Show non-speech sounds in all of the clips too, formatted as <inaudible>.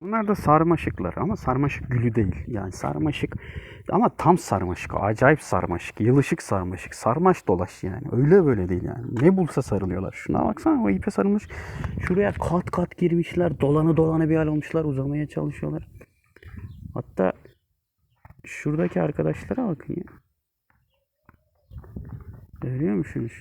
Bunlar da sarmaşıklar ama sarmaşık gülü değil. Yani sarmaşık ama tam sarmaşık. Acayip sarmaşık. Yılışık sarmaşık. Sarmaş dolaş yani. Öyle böyle değil yani. Ne bulsa sarılıyorlar. Şuna baksana o ipe sarılmış. Şuraya kat kat girmişler. Dolanı dolanı bir hal olmuşlar. Uzamaya çalışıyorlar. Hatta şuradaki arkadaşlara bakın ya. Görüyor musunuz?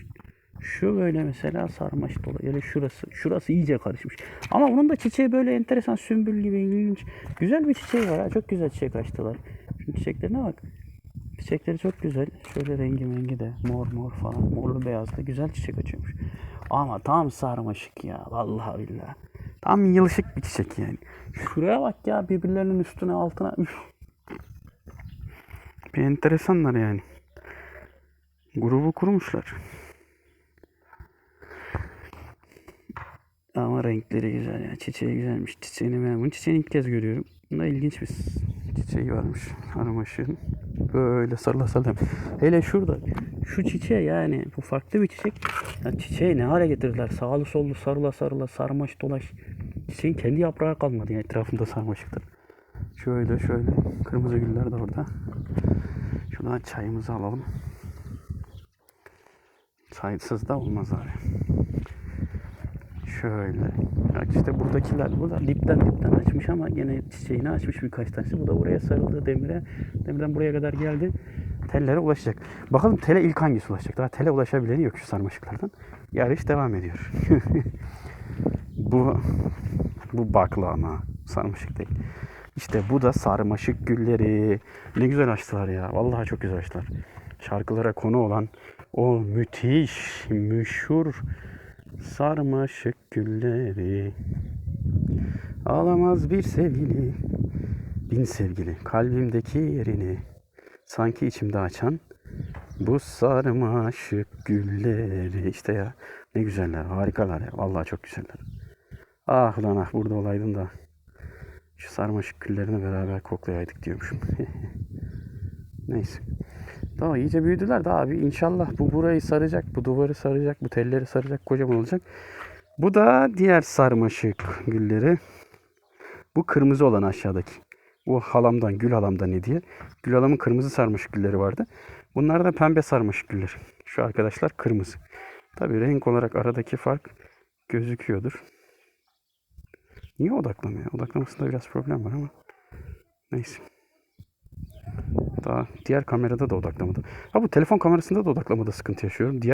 Şu böyle mesela sarmaş dolu. Yani şurası. Şurası iyice karışmış. Ama onun da çiçeği böyle enteresan sümbül gibi ilginç. Güzel bir çiçeği var ha. Çok güzel çiçek açtılar. Şu çiçeklerine bak. Çiçekleri çok güzel. Şöyle rengi mengi de mor mor falan. Morlu beyazlı. Güzel çiçek açıyormuş. Ama tam sarmaşık ya. Vallahi billahi. Tam yılışık bir çiçek yani. Şuraya bak ya birbirlerinin üstüne altına. Üf. Bir enteresanlar yani. Grubu kurmuşlar. Ama renkleri güzel ya. Çiçeği güzelmiş. Çiçeğini ben bunu çiçeğini ilk kez görüyorum. Bunda ilginç bir çiçeği varmış. Aramaşığın. Böyle sarıla sarıla. Hele şurada. Şu çiçeğe yani bu farklı bir çiçek. Ya çiçeği ne hale getirdiler? Sağlı sollu sarıla sarıla sarmaş dolaş. Çiçeğin kendi yaprağı kalmadı yani etrafında sarmaşıklar. Şöyle şöyle. Kırmızı güller de orada. Şuradan çayımızı alalım. Çaysız da olmaz abi. Şöyle. Bak işte buradakiler bu da dipten dipten açmış ama gene çiçeğini açmış birkaç tanesi. Bu da buraya sarıldı demire. Demirden buraya kadar geldi. Tellere ulaşacak. Bakalım tele ilk hangisi ulaşacak? Daha tele ulaşabileni yok şu sarmaşıklardan. Yarış devam ediyor. <laughs> bu bu bakla ama sarmaşık değil. İşte bu da sarmaşık gülleri. Ne güzel açtılar ya. Vallahi çok güzel açtılar. Şarkılara konu olan o müthiş, meşhur sarmaşık gülleri. Ağlamaz bir sevgili, bin sevgili kalbimdeki yerini sanki içimde açan bu sarmaşık gülleri. İşte ya ne güzeller, harikalar ya. Vallahi çok güzeller. Ah lan ah burada olaydım da şu sarmaşık güllerini beraber koklayaydık diyormuşum. <laughs> Neyse. Daha iyice büyüdüler de abi inşallah bu burayı saracak, bu duvarı saracak, bu telleri saracak, kocaman olacak. Bu da diğer sarmaşık gülleri. Bu kırmızı olan aşağıdaki. Bu halamdan, gül halamdan ne diye. Gül halamın kırmızı sarmaşık gülleri vardı. Bunlar da pembe sarmaşık gülleri. Şu arkadaşlar kırmızı. Tabii renk olarak aradaki fark gözüküyordur. Niye odaklamıyor? Odaklamasında biraz problem var ama. Neyse. Daha diğer kamerada da odaklamadı. Ha bu telefon kamerasında da odaklamada sıkıntı yaşıyorum. Diğer